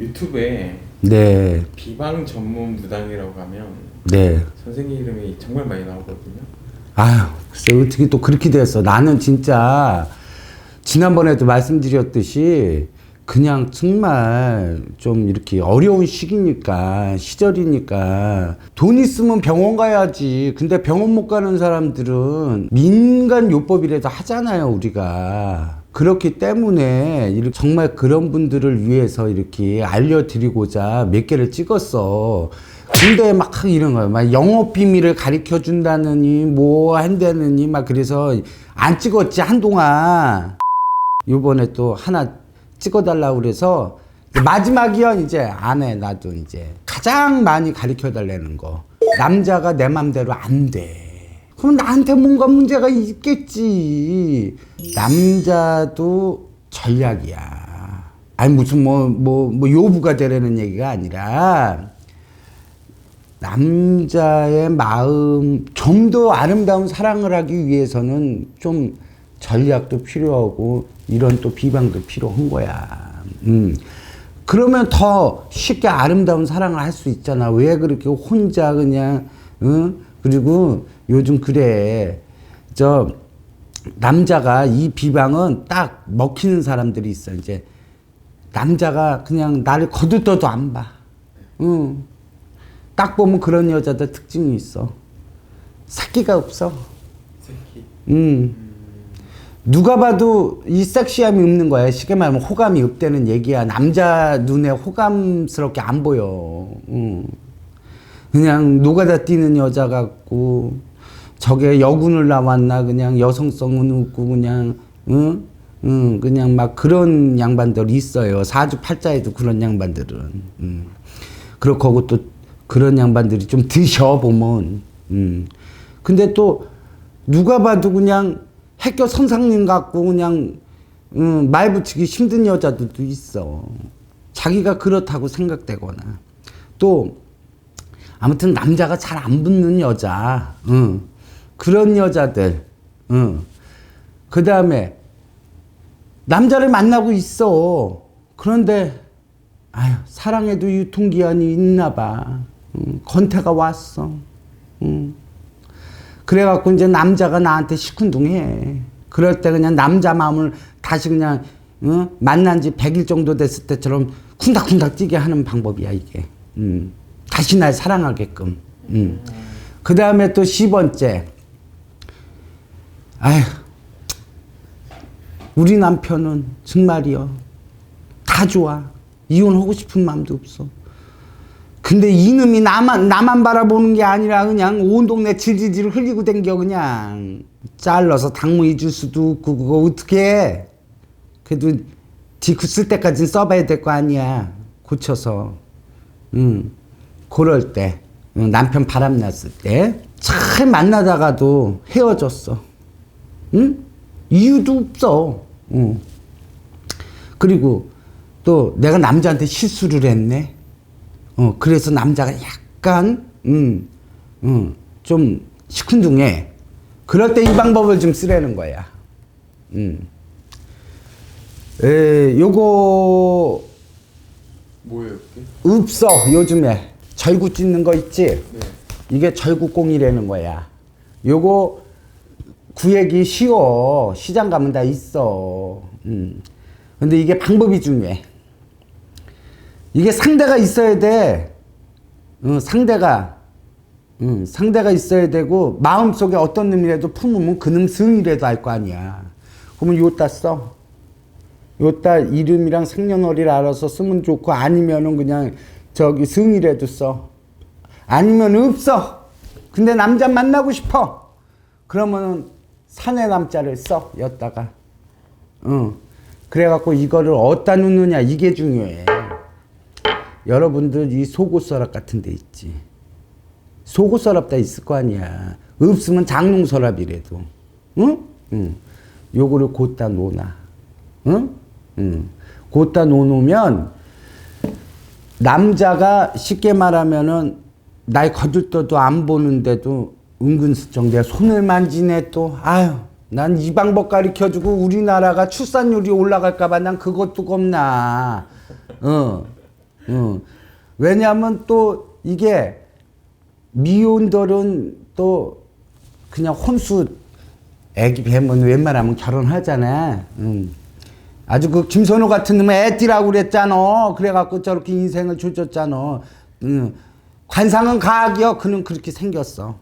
유튜브에 네, 비방 전문 무당이라고 하면 네. 선생님 이름이 정말 많이 나오거든요. 아유, 글쎄 어떻게 또 그렇게 됐어. 나는 진짜 지난번에도 말씀드렸듯이 그냥 정말 좀 이렇게 어려운 시기니까 시절이니까 돈 있으면 병원 가야지. 근데 병원 못 가는 사람들은 민간 요법이라도 하잖아요, 우리가. 그렇기 때문에 정말 그런 분들을 위해서 이렇게 알려드리고자 몇 개를 찍었어. 근데 막 이런 거야. 막 영업 비밀을 가르쳐 준다느니 뭐 한다느니 막 그래서 안 찍었지 한동안. 요번에 또 하나 찍어달라고 그래서 마지막이야 이제 안 해 나도 이제 가장 많이 가르쳐 달라는 거 남자가 내 맘대로 안 돼. 그럼 나한테 뭔가 문제가 있겠지. 남자도 전략이야. 아니 무슨 뭐 뭐 뭐 요부가 되라는 얘기가 아니라 남자의 마음 좀 더 아름다운 사랑을 하기 위해서는 좀 전략도 필요하고 이런 또 비방도 필요한 거야. 음. 그러면 더 쉽게 아름다운 사랑을 할 수 있잖아. 왜 그렇게 혼자 그냥 응? 그리고 요즘 그래. 저 남자가 이 비방은 딱 먹히는 사람들이 있어. 이제 남자가 그냥 나를 거들떠도 안 봐. 응. 딱 보면 그런 여자들 특징이 있어. 새끼가 없어. 새끼. 음. 누가 봐도 이 섹시함이 없는 거야. 쉽게 말하면 호감이 없다는 얘기야. 남자 눈에 호감스럽게 안 보여. 음. 그냥 노가다 뛰는 여자 같고 저게 여군을 나왔나 그냥 여성성은 없고 그냥 응? 응, 그냥 막 그런 양반들 있어요. 사주 팔자에도 그런 양반들은. 음. 그렇고 또 그런 양반들이 좀 드셔 보면. 음. 근데 또 누가 봐도 그냥 핵교 선상님 같고 그냥 음, 말 붙이기 힘든 여자들도 있어. 자기가 그렇다고 생각되거나 또 아무튼 남자가 잘 안 붙는 여자, 응. 그런 여자들, 응. 그 다음에 남자를 만나고 있어. 그런데 아유 사랑에도 유통기한이 있나 봐. 응. 건태가 왔어. 응. 그래갖고 이제 남자가 나한테 시큰둥해. 그럴 때 그냥 남자 마음을 다시 그냥 응? 만난 지 100일 정도 됐을 때처럼 쿵닥쿵닥 뛰게 하는 방법이야 이게. 음. 다시 날 사랑하게끔. 음. 그 다음에 또 10번째. 아휴, 우리 남편은 정말이요. 다 좋아. 이혼하고 싶은 마음도 없어. 근데 이놈이 나만 나만 바라보는 게 아니라 그냥 온 동네 질질질 흘리고 댕겨 그냥 잘라서 당무해 줄 수도 없고 그거 어떻게 해? 그래도 디쿠 쓸 때까지는 써봐야 될 거 아니야 고쳐서 응 그럴 때 응, 남편 바람났을 때 잘 만나다가도 헤어졌어 응 이유도 없어 응 그리고 또 내가 남자한테 실수를 했네 어, 그래서 남자가 약간, 음, 음, 좀 시큰둥해. 그럴 때 이 방법을 좀 쓰라는 거야. 음. 에, 요거, 뭐예요, 그게? 없어, 요즘에. 절구 찢는 거 있지? 네. 이게 절구꽁이라는 거야. 요거 구하기 쉬워. 시장 가면 다 있어. 음. 근데 이게 방법이 중요해. 이게 상대가 있어야 돼. 응, 상대가. 응, 상대가 있어야 되고, 마음속에 어떤 놈이라도 품으면 그놈 승이라도 알 거 아니야. 그러면 요따 써. 요따 이름이랑 생년월일 알아서 쓰면 좋고, 아니면은 그냥 저기 승이라도 써. 아니면 없어. 근데 남자 만나고 싶어. 그러면은 사내 남자를 써. 여따가. 응. 그래갖고 이거를 어디다 놓느냐, 이게 중요해. 여러분들 이 속옷 서랍 같은 데 있지. 속옷 서랍 다 있을 거 아니야. 없으면 장롱 서랍이라도. 응? 응. 요거를 곧다 놓나. 응? 응. 곧다 놓으면 남자가 쉽게 말하면은 날 거들떠도 안 보는데도 은근슬쩍 내 손을 만지네 또. 아유. 난 이 방법 가르쳐주고 우리나라가 출산율이 올라갈까봐 난 그것도 겁나. 어. 어. 왜냐하면 또 이게 미혼들은 또 그냥 혼수 애기 뵈면 웬만하면 결혼하잖아. 응. 아주 그 김선호 같은 놈은 애띠라고 그랬잖아. 그래갖고 저렇게 인생을 조졌잖아. 응. 관상은 가학이요. 그는 그렇게 생겼어.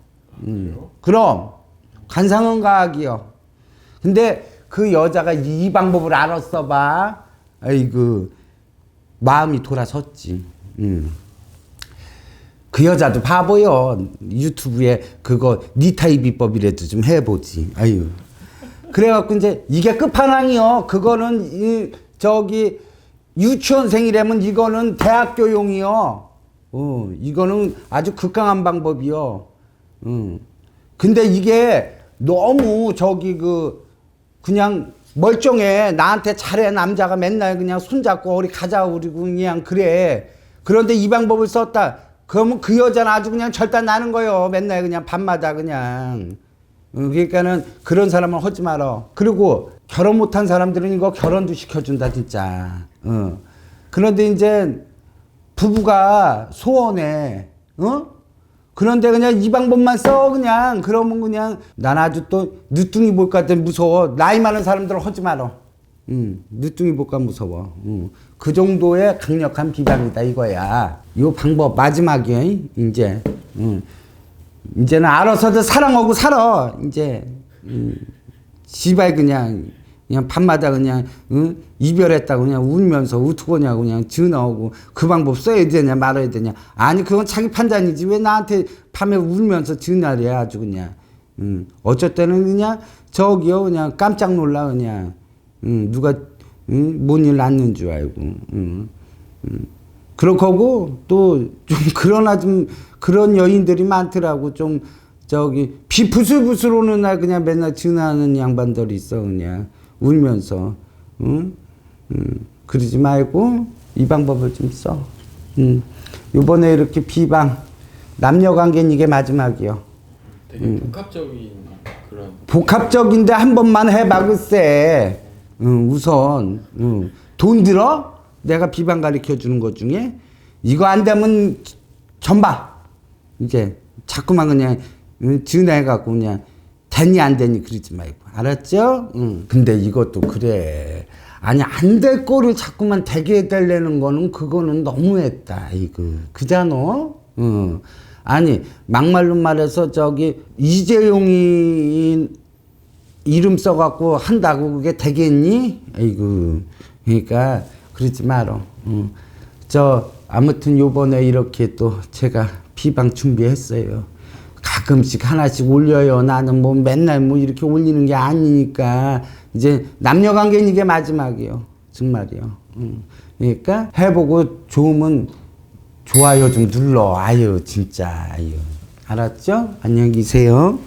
응. 그럼 관상은 가학이요. 근데 그 여자가 이 방법을 알았어 봐. 아이고 마음이 돌아섰지. 응. 그 여자도 바보요. 유튜브에 그거 니타이 비법이라도 좀 해보지. 아유. 그래갖고 이제 이게 끝판왕이요. 그거는 이 저기 유치원생이라면 이거는 대학교용이요. 어, 이거는 아주 극강한 방법이요. 음. 근데 이게 너무 저기 그 그냥 멀쩡해 나한테 잘해 남자가 맨날 그냥 손잡고 어디 가자 그러고 그냥 그래 그런데 이 방법을 썼다 그러면 그 여자는 아주 그냥 절단 나는 거예요 맨날 그냥 밤마다 그냥 어, 그러니까는 그런 사람은 하지 마라 그리고 결혼 못한 사람들은 이거 결혼도 시켜준다 진짜 어. 그런데 이제 부부가 소원해 어? 그런데 그냥 이 방법만 써 그냥 그러면 그냥 난 아주 또 늦둥이 볼것 같아 무서워 나이 많은 사람들은 하지 마라 응, 늦둥이 볼까 무서워 응. 그 정도의 강력한 비방이다 이거야 요 방법 마지막이야 이제 응. 이제는 알아서도 사랑하고 살아 이제 응. 시발 그냥 그냥 밤마다 그냥 응? 이별했다고 그냥 울면서 어떡하냐고 그냥 전화오고 그 방법 써야 되냐 말아야 되냐 아니 그건 자기 판단이지 왜 나한테 밤에 울면서 전화를 해 아주 그냥 응. 어쩔 때는 그냥 저기요 그냥 깜짝 놀라 그냥 응. 누가 응? 뭔일 났는 줄 알고 응. 응. 그렇고 또 좀 그러나 좀 그런 여인들이 많더라고 좀 저기 비 부슬부슬 오는 날 그냥 맨날 전화하는 양반들이 있어 그냥 울면서 응? 응. 그러지 말고 이 방법을 좀 써. 응. 요번에 이렇게 비방 남녀 관계는 이게 마지막이요. 되게 복합적인 그런 복합적인데 한 번만 해봐 글쎄. 응, 우선 응. 돈 들어? 내가 비방 가르쳐 주는 것 중에 이거 안 되면 전봐. 이제 자꾸만 그냥 응, 전화해 갖고 그냥 되니 안 되니 그러지 말고 알았죠? 응. 근데 이것도 그래. 아니 안 될 거를 자꾸만 되게 해달라는 거는 그거는 너무했다 이거 그잖아. 응. 아니 막말로 말해서 저기 이재용이 이름 써갖고 한다고 그게 되겠니? 아이고 그러니까 그러지 말어. 응. 저 아무튼 요번에 이렇게 또 제가 비방 준비했어요. 가끔씩 하나씩 올려요. 나는 뭐 맨날 뭐 이렇게 올리는 게 아니니까 이제 남녀 관계는 이게 마지막이요. 정말이요. 응. 그러니까 해보고 좋으면 좋아요 좀 눌러. 아유 진짜 아유. 알았죠? 안녕히 계세요.